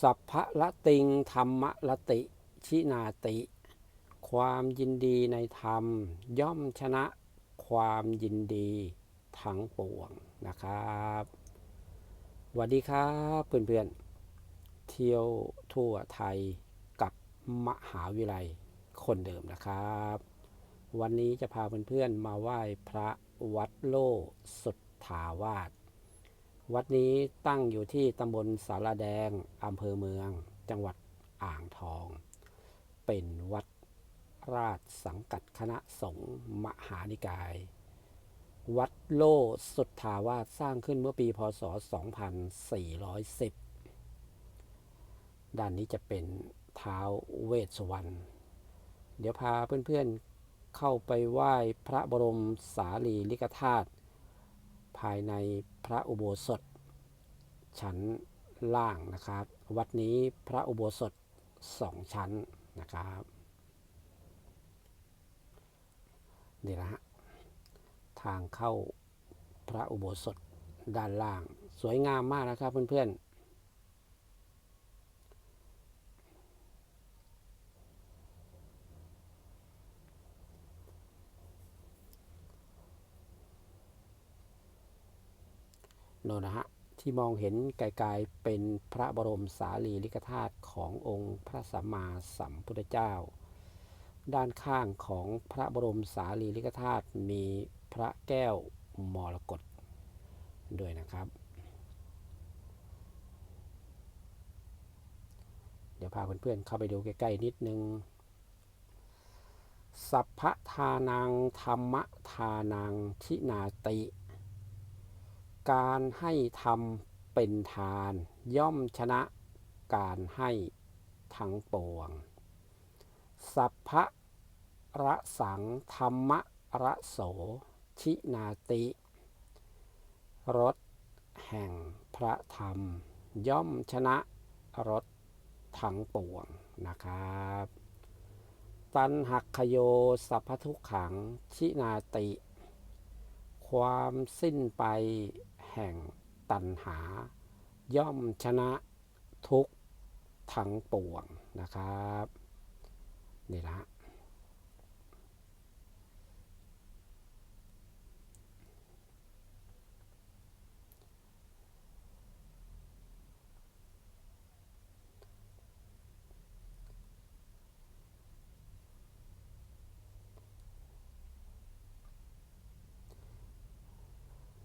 สัพพะละติงธรรมะละติชินาติ ความยินดีในธรรม ย่อมชนะความยินดีทั้งปวงนะครับสวัสดีครับเพื่อนๆ เที่ยวทั่วไทยกับมหาวิทยาลัยคนเดิมนะครับ วันนี้จะพาเพื่อนๆมาไหว้พระวัดโลสุทธาวาส วัดนี้ตั้งอยู่ที่ตำบลสารแดงอำเภอเมือง จังหวัดอ่างทอง เป็นวัดราชสังกัดคณะสงฆ์มหานิกาย วัดโลสุทธาวาสสร้างขึ้นเมื่อปีพศ 2410 ด้านนี้จะเป็นเท้าวเวสสวรรณ เดี๋ยวพาเพื่อนๆเข้าไปไหว้พระบรมสารีริกธาตุ ภายในพระอุโบสถ ชั้นล่างนะครับ วัดนี้พระอุโบสถสองชั้นนะครับนี่นะฮะทางเข้าพระอุโบสถด้านล่าง สวยงามมากนะครับเพื่อนๆ โน่นนะฮะที่มองเห็นไกลๆเป็นพระบรมสารีริกธาตุขององค์พระสัมมาสัมพุทธเจ้า ด้านข้างของพระบรมสารีริกธาตุมีพระแก้วมรกตด้วยนะครับ เดี๋ยวพาเพื่อนๆเข้าไปดูใกล้ๆนิดนึง สัพพทานังธรรมทานังทินาติ การให้ทำเป็นทาน ย่อมชนะการให้ทั้งปวง สัพพะระสังธรรมะระโส ชินาติรสแห่งพระธรรม ย่อมชนะรสทั้งปวงนะครับ ตันหักขโยสัพพทุกขัง ชินาติ ความสิ้นไป แห่งตัณหา ย่อมชนะทุกทั้งปวงนะครับ นี่ละ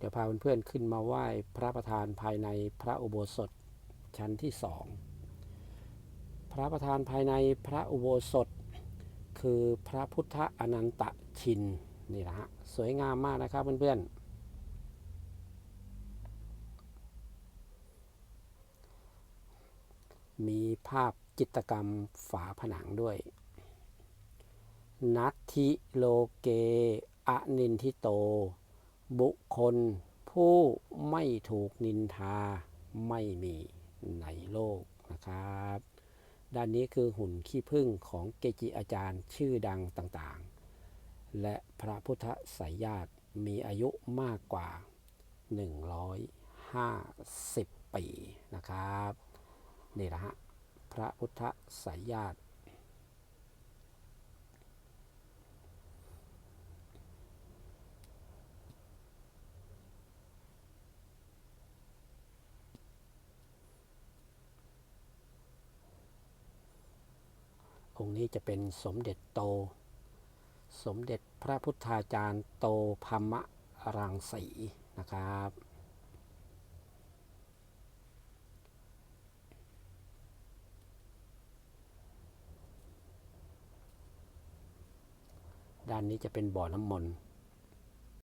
เดี๋ยวพาเพื่อนๆขึ้นมาไหว้พระประธานภายในพระอุโบสถชั้นที่สองพระประธานภายในพระอุโบสถ คือพระพุทธอนันตชินนี่นะฮะสวยงามมากนะครับเพื่อนๆมีภาพจิตรกรรมฝาผนังด้วย นัตทิโลเก อนินทิโต บุคคลผู้ไม่ถูกนินทาไม่มีในโลกนะครับ ด้านนี้คือหุ่นขี้ผึ้งของเกจิอาจารย์ชื่อดังต่างๆ และพระพุทธไสยญาติมีอายุมากกว่า 150 ปีนะครับ นี่แหละฮะ พระพุทธไสยญาติ องค์นี้จะเป็นสมเด็จโต สมเด็จพระพุทธาจารย์โตพรหมรังสีนะครับ ด้านนี้จะเป็นบ่อน้ำมนต์